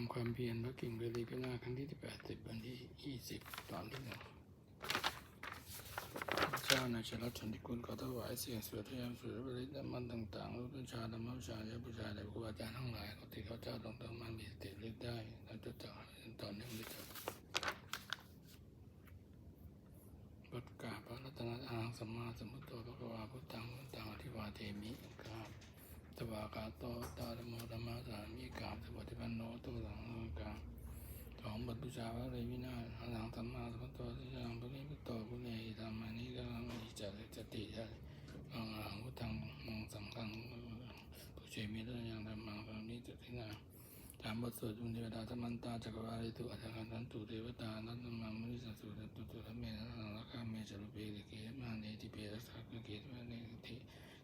ำความเพียรพระกิ่งเบรีพินาครั้งที่ที่แปดสิบวันที่ยี่สิบตอนที่หนึ่งพระเจ้าในชลัดชนที่คุณขอถวายเสียงสวดพยายามสวดบริธรรมันต่างๆรู้วิชาธรรมวิชาและบูชาแด่ครูอาจารย์ทั้งหลายขอที่เขาเจ้าตรงตรงมันมีสติเลือกได้และจะต่อตอนนี้ไม่จบบทกาพระรัตนตรังสัมมาสัมพุทโธพระกวาพุทธังพุทธังอธิวาเทมิกราบตวากาโตตาธรรมโมธรรมะสามิกราบสวัสดิปันโนตุสังฆัง สองบทบูชาพระเลยวินาศหังสัมมาสัมพุทโธที่ยังพระนิพุทโธพุเนหิธรรมานิกรังอิจจติจติยะอังหังพุทธังมังสังฆังผู้ช่วยมีเรื่องอย่างธรรมังพระนิจตินาถามบทสวดจุนเทวดาธรรมันตาจักรวาลิตุอัจฉริยันตุเทวตานัตมังมุนิสัสุตตุตุธรรมเมนะสังรักาเมจรุเปริเกมาเนติเปรัสสะเกตมาเนติ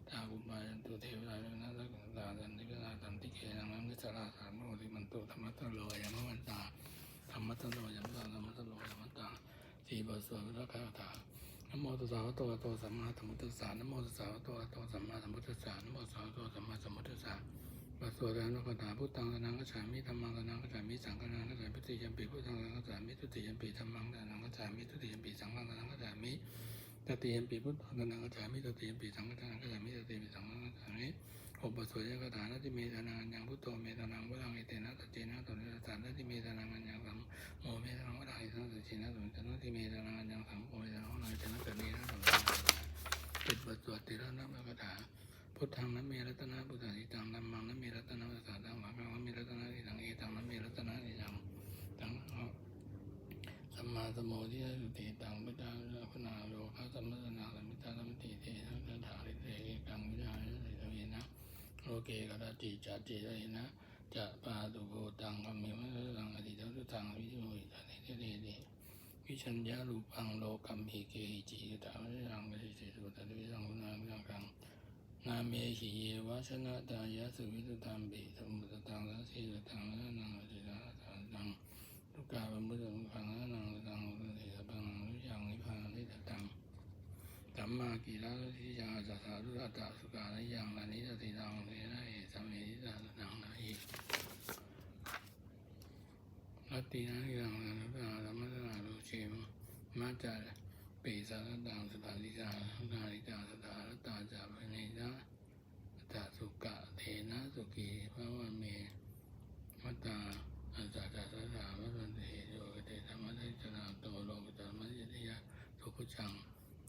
ตาบุมายันตุเทวดานัตตตาจันติกนาตันติเกนังนังนิสราสานโมติมันตุธรรมตโลยมวันตา ธรรมตโลยมตาธรรมตโลยมตาสีบทสวดพระคาถานโมตัสสะวะโตอะโตสัมมาสัมพุทธัสสะนโมตัสสะวะโตอะโตสัมมาสัมพุทธัสสะนโมตัสสะวะโตสัมมาสัมพุทธัสสะปัสสาวะนกถาพุทธังสนังกัจฉามิธรรมังสนังกัจฉามิสังฆังกัจฉามิติยัมปิพุทธังสนังกัจฉามิทุติยัมปิธรรมังสนังกัจฉามิทุติยัมปิสังฆังสนังกัจฉามิตติยัมปิพุทธังสนังกัจฉามิตติยัมปิสังฆังสนังกัจฉามิตติยัมปิสังฆังกัจฉามิอุปสวยกถานาติเมตนัง พุทธังนัมเมรัตนาพุทธาทิตังนัมมังนัมเมรัตนาภาษาตังหวังนัมเมรัตนาทิตังเอตังนัมเมรัตนาทิตังตังสัมมาสมโมทิยสุติตังพุทธาพุนาโลภะสัมมาสนาสัมมิตาสัมมิติเทนะสัทธาริเตเอกังวิญญาณสิตเวนะโลเกกตติจัตติเรนะจะปาตุโกตังกัมเมมะตังอธิตังตังวิโยอิตานิเตเรเดวิชัญญารูปังโลกัมหิเกหิจิตาวิรังวิสิสุตตะวิรังคุณาวิรังกัง นาเมหิเยวาชนะตายะสุวิตตัมปิสมุตตังสัสีตังนะนังอธิราตังตังทุกกาบมุตตังขังนะนังตังอุตติสัพพังวิยังนิพพานิตังสัมมากิราทิยังอาจสารุรัตตสุกาลยังลานิสติตังเทนะเอสัมเมติตังนังนะอิรัตตินะยังนันตาธรรมะนาโลเชมมาจา ปีสารตังสถานิจานาริจาสถารตาจาภเนจาตาสุกะเทนะสุขีพระวันเมมตาอัจจาจาสถาวัตเตโยกเตธรรมะทิจนาโตโลกตมัจยิยะสุขุจัง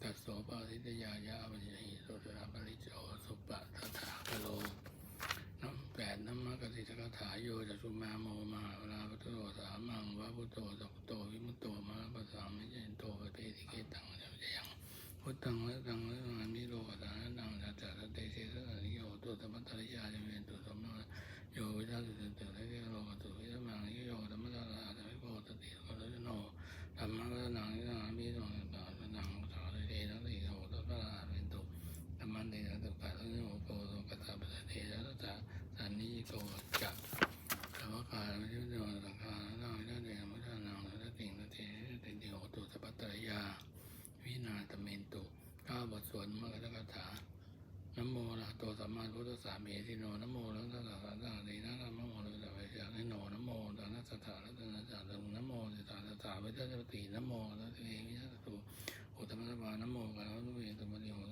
ตัสโสปาทิตยายาปัญญหิโสตระปริจโอสุปะตถาคโล สันนิโกจักสาวกาไม่ใช่เรื่องสังขารร่างไม่ได้เรียนไม่ได้นางไม่ได้ติ่งไม่ได้ติ่งเดียวตุสัพพตรยา วินาตเมนตุก้าบทสวดมรรคถานโมละโตสัมมาพุทธสสะเมติโนนโมละตัสสะตัสสะดีนะนะโมละตัสสะนิโนนโมตานัสสะตาละตานัสสะตุนะโมติตาตาตาวิทัสสตินโมละเทวิทัสตุอุตมะสวานโมกัลวะ